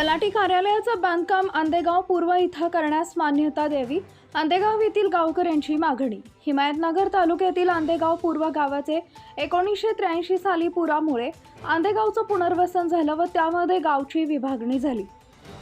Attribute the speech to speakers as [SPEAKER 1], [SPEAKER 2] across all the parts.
[SPEAKER 1] तलाठी कार्यालयाचं बांधकाम आंदेगाव पूर्व इथं करण्यास मान्यता द्यावी आंदेगाव येथील गावकऱ्यांची मागणी. हिमायतनगर तालुक्यातील आंदेगाव पूर्व गावाचे एकोणीसशे त्र्याऐंशी साली पुरामुळे आंदेगावचं पुनर्वसन झालं व त्यामध्ये गावची विभागणी झाली.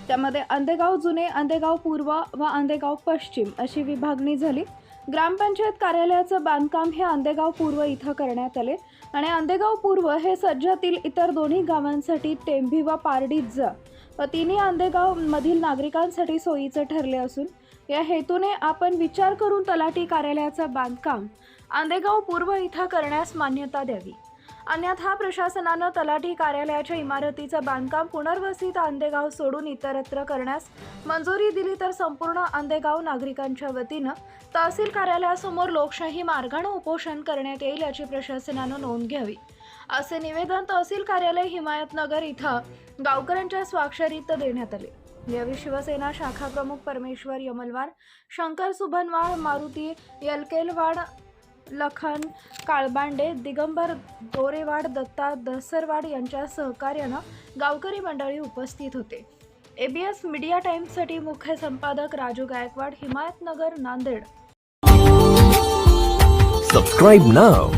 [SPEAKER 1] त्यामध्ये आंदेगाव जुने आंदेगाव पूर्व व आंदेगाव पश्चिम अशी विभागणी झाली. ग्रामपंचायत कार्यालयाचं बांधकाम हे आंदेगाव पूर्व इथं करण्यात आले आणि आंदेगाव पूर्व हे सज्जातील इतर दोन्ही गावांसाठी टेंभी व पारडीजा व तिन्ही आंदेगाव मधील नागरिकांसाठी सोयीचं ठरले असून या हेतूने आपण विचार करून तलाठी कार्यालयाचं बांधकाम आंदेगाव पूर्व इथं करण्यास मान्यता द्यावी. अन्यथा प्रशासनानं तलाठी कार्यालयाच्या इमारतीचं बांधकाम पुनर्वसित आंदेगाव सोडून इतरत्र करण्यास मंजुरी दिली तर संपूर्ण आंदेगाव नागरिकांच्या वतीनं तहसील कार्यालयासमोर लोकशाही मार्गानं उपोषण करण्यात येईल याची प्रशासनानं नोंद घ्यावी. असे निवेदन तहसील कार्यालय हिमायतनगर इथं गावकऱ्यांच्या स्वाक्षरीत देण्यात आले. यावेळी शिवसेना शाखा प्रमुख परमेश्वर यमलवार शंकर सुभनवार मारुती यलकेलवाड लखन काळबांडे दिगंबर दोरेवाड दत्ता दसरवाड यांच्या सहकार्यानं गावकरी मंडळी उपस्थित होते. एबीएस मीडिया टाइम्ससाठी मुख्य संपादक Raju Gaikwad Himayatnagar Nanded.
[SPEAKER 2] Subscribe now